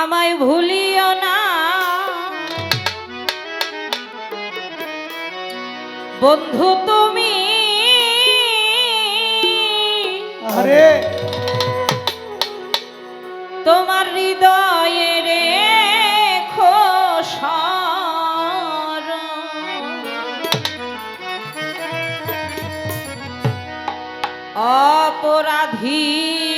আমায় ভুলিও না। বন্ধু তুমি। আরে তোমার হৃদয়ে রে অপরাধী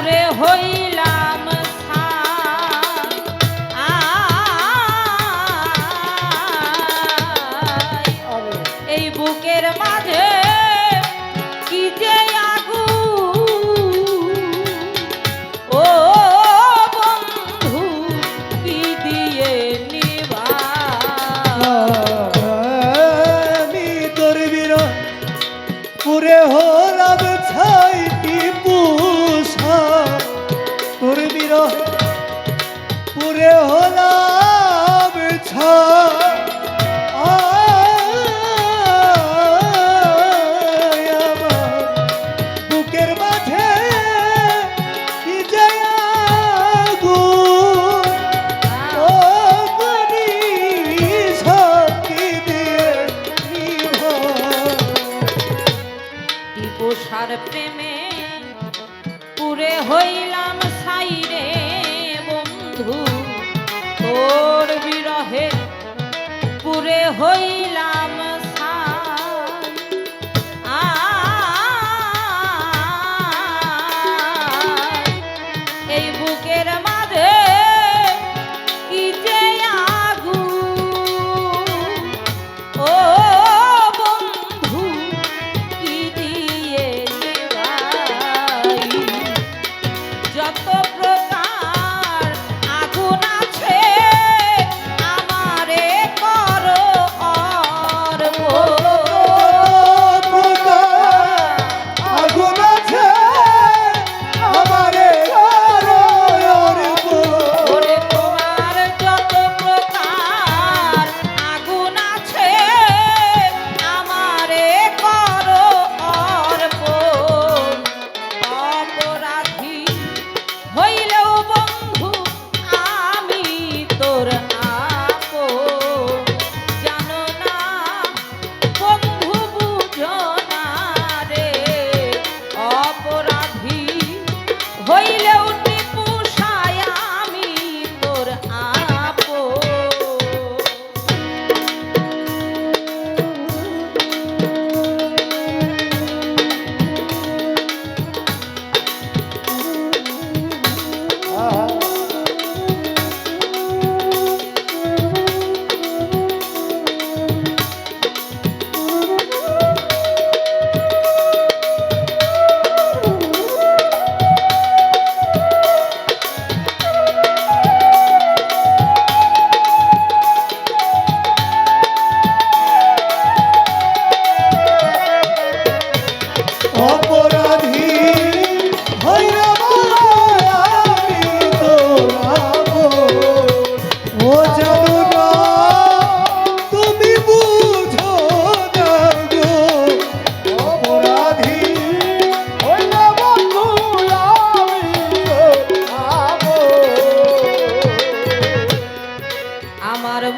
দূরে হইলা।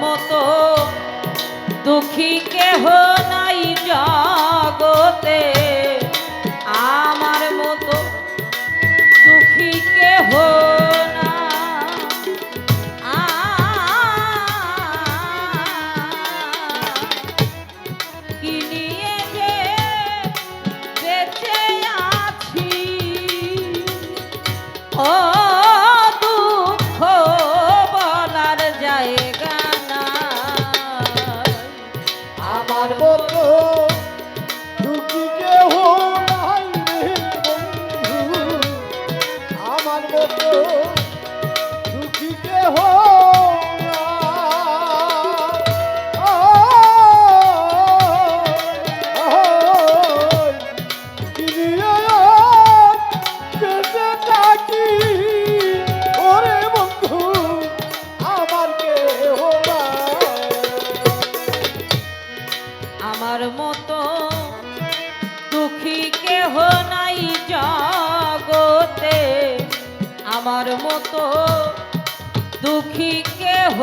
মতো দুঃখী কেহ নাই জগতে। দুঃখী কেহ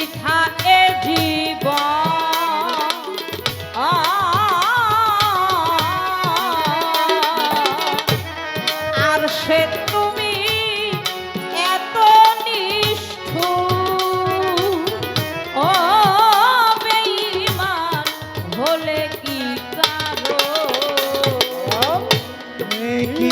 বৃথা এ জীবন। তুমি এত নিষ্ঠু ও বেঈমান হলে কি কারও? কি